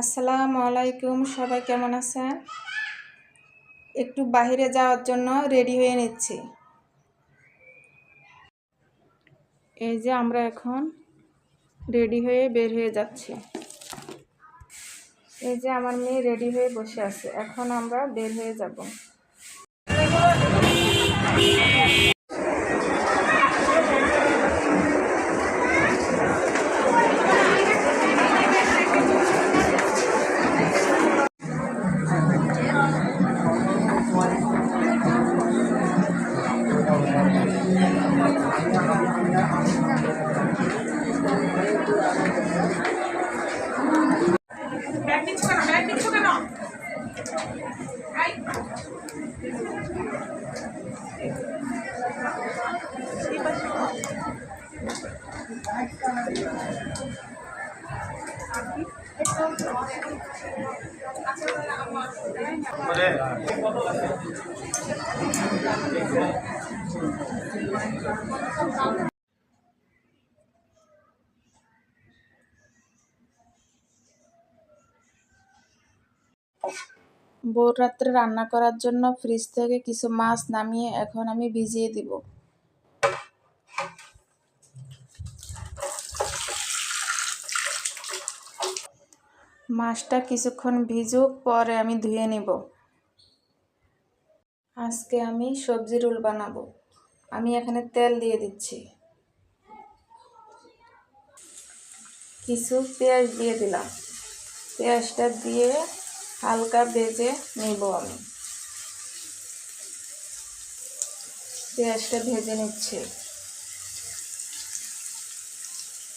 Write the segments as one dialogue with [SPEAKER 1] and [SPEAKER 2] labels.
[SPEAKER 1] আসসালামু আলাইকুম, সবাই কেমন আছেন? একটু বাইরে যাওয়ার জন্য রেডি হয়ে নিচ্ছি। এই যে আমরা এখন রেডি হয়ে বের হয়ে যাচ্ছি। এই যে আমার মেয়ে রেডি হয়ে বসে আছে। এখন আমরা বের হয়ে যাব। ভোর রাত্রে রান্না করার জন্য ফ্রিজ থেকে কিছু মাছ নামিয়ে এখন আমি ভিজিয়ে দিব। মাছটা কিছুক্ষণ ভিজুক, পরে আমি ধুয়ে নিব। আজকে আমি সবজি রোল বানাবো। আমি এখানে তেল দিয়ে দিচ্ছি। কিছু পেঁয়াজ দিয়ে দিলাম। পেঁয়াজটা দিয়ে হালকা ভেজে নিব আমি। পেঁয়াজটা ভেজে নিচ্ছি।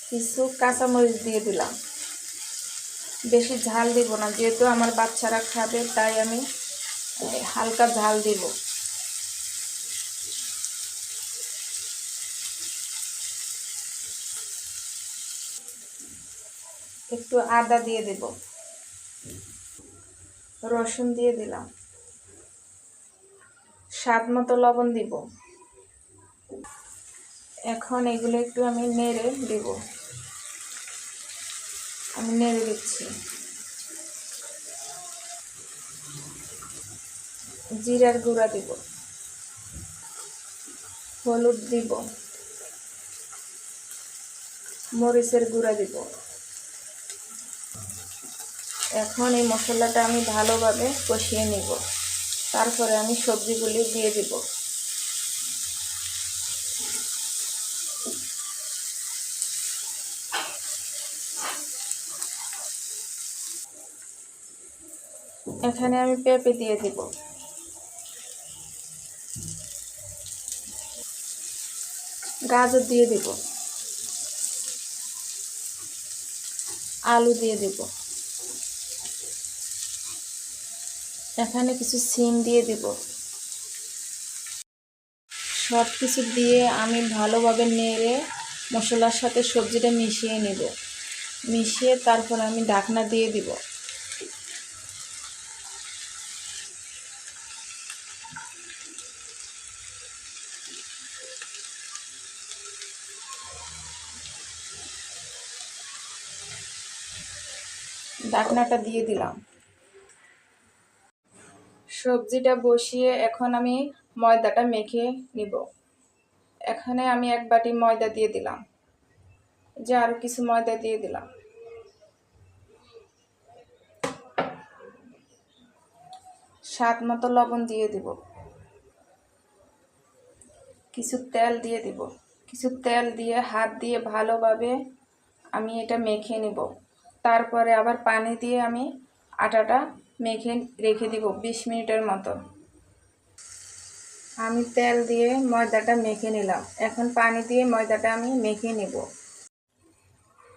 [SPEAKER 1] কিছু কাঁচামরিচ দিয়ে দিলাম। বেশি ঝাল দিব না, যেহেতু আমার বাচ্চারা খাবে, তাই আমি হালকা ঝাল দিব। একটু আদা দিয়ে দেব। রসুন দিয়ে দিলাম। স্বাদ মতো লবণ দিব। এখন এগুলো একটু আমি নেড়ে দেব। আমি নেড়ে দিচ্ছি। জিরার গুঁড়া দিব। হলুদ দিব। মরিচের গুঁড়া দিব। এখন এই মশলাটা আমি ভালোভাবে কষিয়ে নিব। তারপরে আমি সবজিগুলি দিয়ে দিব। এখানে আমি পেঁপে দিয়ে দিব। গাজর দিয়ে দিব। আলু দিয়ে দিব। এখানে কিছু সিম দিয়ে দিব। সব কিছু দিয়ে আমি ভালোভাবে নেড়ে মশলার সাথে সবজিটা মিশিয়ে নেব। মিশিয়ে তারপর আমি ঢাকনা দিয়ে দিব। ঢাকনাটা দিয়ে দিলাম। সবজিটা বসিয়ে এখন আমি ময়দাটা মেখে নিব। এখানে আমি এক বাটি ময়দা দিয়ে দিলাম। যে আরও কিছু ময়দা দিয়ে দিলাম। স্বাদ মতো লবণ দিয়ে দিব। কিছু তেল দিয়ে দিব। কিছু তেল দিয়ে হাত দিয়ে ভালোভাবে আমি এটা মেখে নিব। তারপরে আবার পানি দিয়ে আমি আটাটা মেখে রেখে দিব বিশ মিনিটের মতো। আমি তেল দিয়ে ময়দাটা মেখে নিলাম। এখন পানি দিয়ে ময়দাটা আমি মেখে নিব।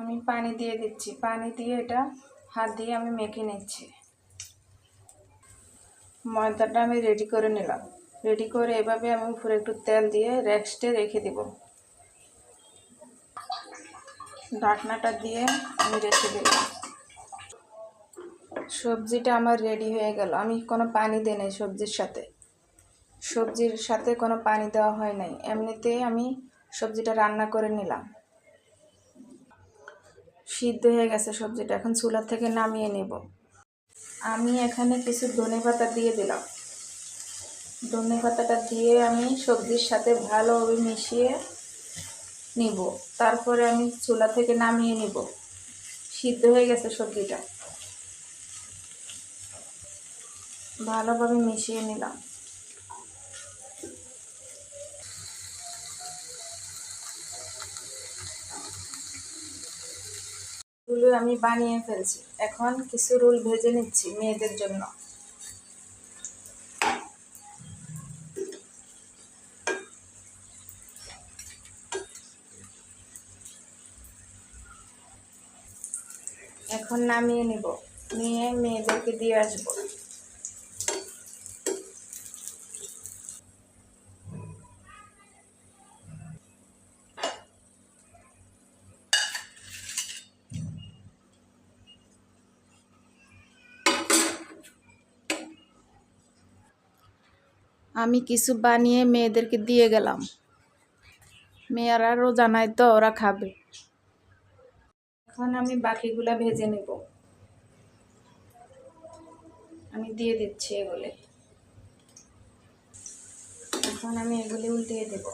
[SPEAKER 1] আমি পানি দিয়ে দিচ্ছি। পানি দিয়ে এটা হাত দিয়ে আমি মেখে নিচ্ছি। ময়দাটা আমি রেডি করে নিলাম। রেডি করে এভাবে আমি উপরে একটু তেল দিয়ে রেস্টে রেখে দিব। ঢাকনাটা দিয়ে আমি রেখে দিলাম। সবজিটা আমার রেডি হয়ে গেল। আমি কোনো পানি দিই নাই সবজির সাথে। সবজির সাথে কোনো পানি দেওয়া হয় নাই। এমনিতেই আমি সবজিটা রান্না করে নিলাম। সিদ্ধ হয়ে গেছে সবজিটা। এখন চুলা থেকে নামিয়ে নেব। আমি এখানে কিছু ধনে পাতা দিয়ে দিলাম। ধনে পাতাটা দিয়ে আমি সবজির সাথে ভালোভাবে মিশিয়ে নিব। তারপরে আমি চুলা থেকে নামিয়ে নিব। সিদ্ধ হয়ে গেছে সবজিটা। ভালোভাবে মিশিয়ে নিলাম। আমি বানিয়ে ফেলছি। এখন কিছু রুল ভেজে নিচ্ছি মেয়েদের জন্য। এখন নামিয়ে নিব। নিয়ে মেয়েদেরকে দিয়ে আসব। আমি কিছু বানিয়ে মেয়েদেরকে দিয়ে গেলাম। মেয়েরা রোজা নাই তো, ওরা খাবে। এখন আমি বাকিগুলা ভেজে নেব। আমি দিয়ে দিচ্ছি এগুলি। এখন আমি এগুলি উল্টিয়ে দেব।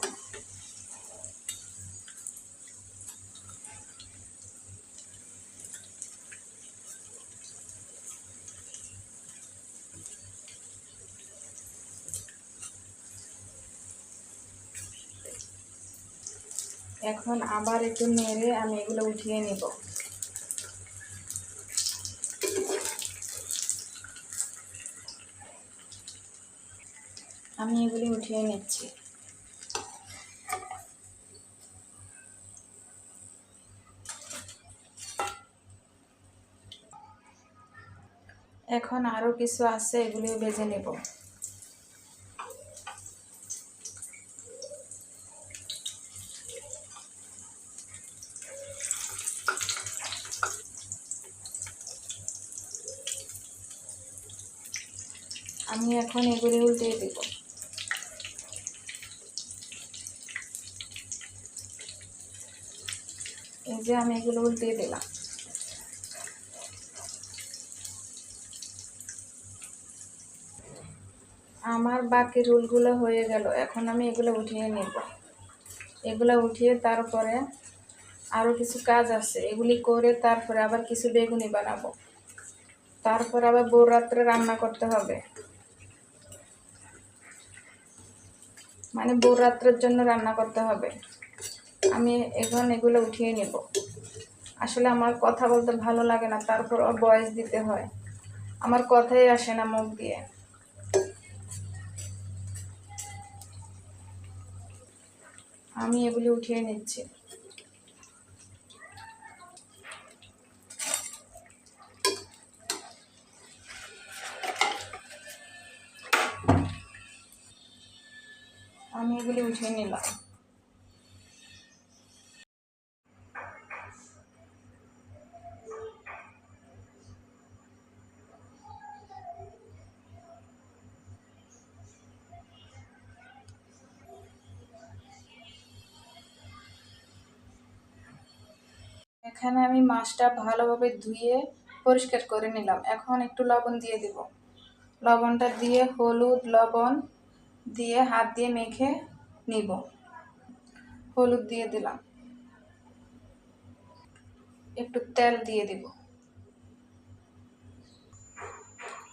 [SPEAKER 1] এখন আবার একটু নেড়ে আমি এগুলো উঠিয়ে নেব আমি এগুলি উঠিয়ে নিচ্ছি। এখন আরও কিছু আছে এগুলিও বেজে নেব। আমি এখন এগুলি উল্টিয়ে দেব এই যে আমি এগুলো উল্টিয়ে দিলাম। আমার বাকি রুলগুলো হয়ে গেল, এখন আমি এগুলো উঠিয়ে নেব। এগুলো উঠিয়ে তারপরে আরও কিছু কাজ আছে, এগুলি করে তারপরে আবার কিছু বেগুনি বানাবো। তারপর আবার ভোর রাত্রে রান্না করতে হবে। মানে ভোর রাত্রের জন্য রান্না করতে হবে। আমি এখন এগুলো উঠিয়ে নেব। আসলে আমার কথা বলতে ভালো লাগে না, তারপর বয়স দিতে হয়। আমার কথাই আসে না মুখ দিয়ে। আমি এগুলি উঠিয়ে নিচ্ছি। আমি এগুলি উঠিয়ে নিলাম। এখানে আমি মাছটা ভালোভাবে ধুয়ে পরিষ্কার করে নিলাম। এখন একটু লবণ দিয়ে দিব। লবণটা দিয়ে হলুদ লবণ দিয়ে হাত দিয়ে মেখে নিব। হলুদ দিয়ে দিলাম। একটু তেল দিয়ে দিব।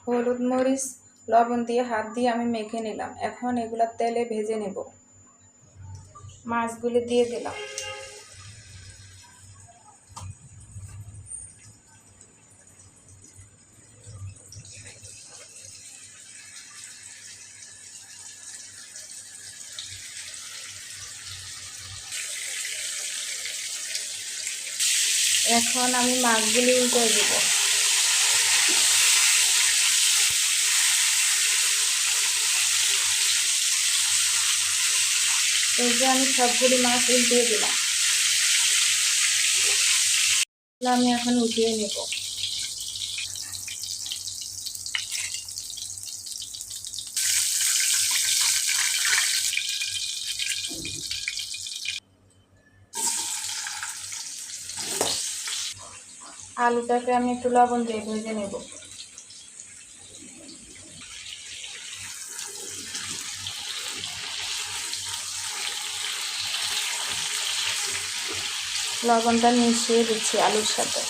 [SPEAKER 1] হলুদ মরিচ, লবণ দিয়ে হাত দিয়ে আমি মেখে নিলাম। এখন এগুলা তেলে ভেজে নেব। মাছগুলি দিয়ে দিলাম। এখন আমি মাছগুলি উল্টে দেব। এই যে আমি সবগুলি মাছ উল্টে দিলাম। আমি এখন উঠিয়ে নেব। আলুটাকে আমি একটু লবণ দিয়ে ভেজে নেব। লবণটা মিশিয়ে দিচ্ছি আলুর সাথে।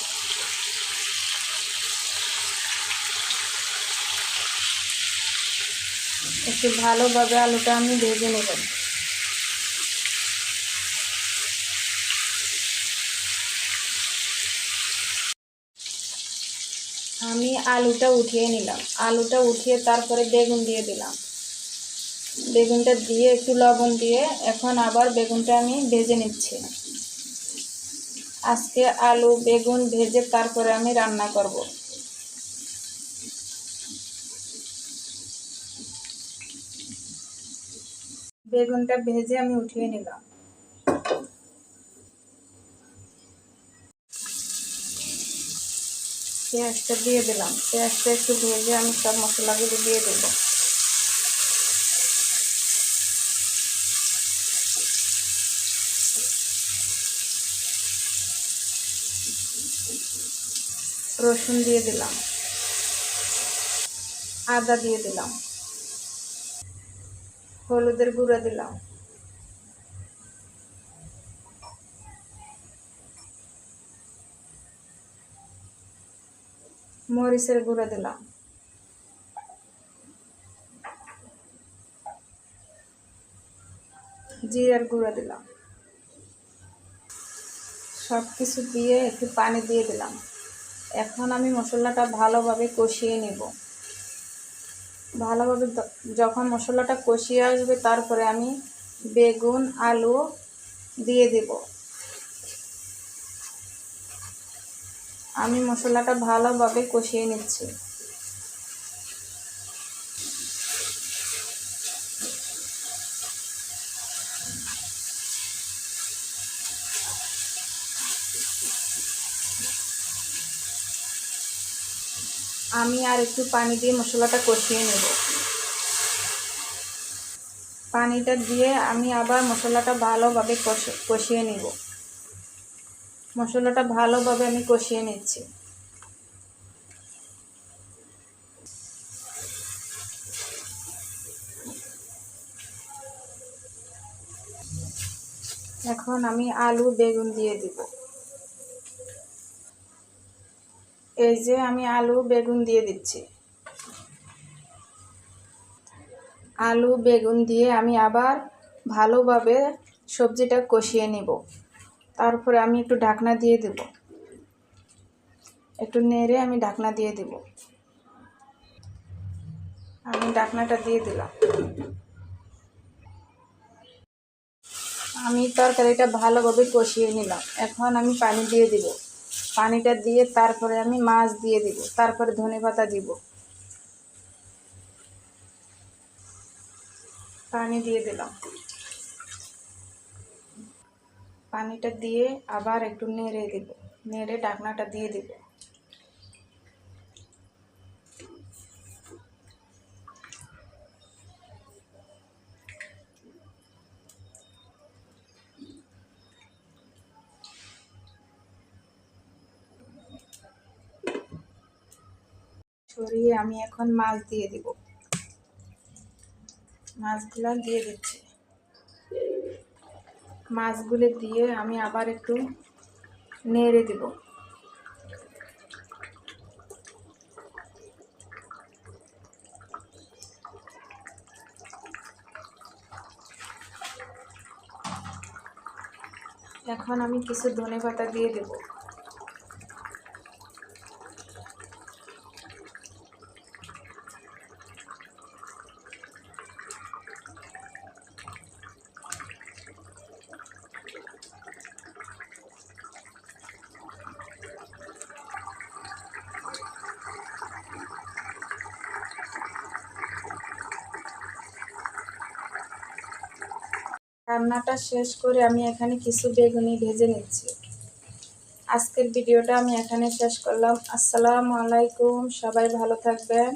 [SPEAKER 1] একটু ভালোভাবে আলুটা আমি ভেজে নেব। আমি আলুটা উঠিয়ে নিলাম। আলুটা উঠিয়ে তারপরে বেগুন দিয়ে দিলাম। বেগুনটা দিয়ে একটু লবণ দিয়ে এখন আবার বেগুনটা আমি ভেজে নিচ্ছি। আজকে আলু, বেগুন ভেজে তারপরে আমি রান্না করব। বেগুনটা ভেজে আমি উঠিয়ে নিলাম। পেঁয়াজটা দিয়ে দিলাম। পেঁয়াজটা একটু ভেজে আমি সব মশলাগুলো দিয়ে দেবো। রসুন দিয়ে দিলাম। আদা দিয়ে দিলাম। হলুদের গুঁড়া দিলাম। মরিচের গুঁড়া দিলাম। জিরার গুঁড়া দিলাম। সব কিছু দিয়ে একটু পানি দিয়ে দিলাম। এখন আমি মশলাটা ভালোভাবে কষিয়ে নেব। ভালোভাবে যখন মশলাটা কষিয়ে আসবে, তারপরে আমি বেগুন, আলু দিয়ে দেব। আমি মশলাটা ভালোভাবে কষিয়ে নিচ্ছি। আমি আর একটু পানি দিয়ে মশলাটা কষিয়ে নেব। পানিটা দিয়ে আমি আবার মশলাটা ভালোভাবে কষে, কষিয়ে নেব। মশলাটা ভালোভাবে আমি কষিয়ে নিচ্ছি। এখন আমি আলু, বেগুন দিয়ে দিব। এই যে আমি আলু, বেগুন দিয়ে দিচ্ছি। আলু, বেগুন দিয়ে আমি আবার ভালোভাবে সবজিটা কষিয়ে নিব। তারপরে আমি একটু ঢাকনা দিয়ে দেব। একটু নেড়ে আমি ঢাকনা দিয়ে দেব। আমি ঢাকনাটা দিয়ে দিলাম। আমি তরকারিটা ভালোভাবে কষিয়ে নিলাম। এখন আমি পানি দিয়ে দিব। পানিটা দিয়ে তারপরে আমি মাছ দিয়ে দিব। তারপরে ধনে পাতা দিব। পানি দিয়ে দিলাম। পানিটা দিয়ে আবার একটু নেড়ে দিব। নেড়ে ঢাকনাটা দিয়ে দিব। সরিয়ে আমি এখন মাছ দিয়ে দিব। মাছগুলো দিয়ে দিচ্ছি। মাছগুলো দিয়ে আমি আবার একটু নেড়ে দিব। এখন আমি কিছু ধনে পাতা দিয়ে দেবো। রান্নাটা শেষ করে আমি এখানে কিছু বেগুনি ভেজে নিচ্ছি। আজকের ভিডিওটা আমি এখানে শেষ করলাম। আসসালামু আলাইকুম। সবাই ভালো থাকবেন।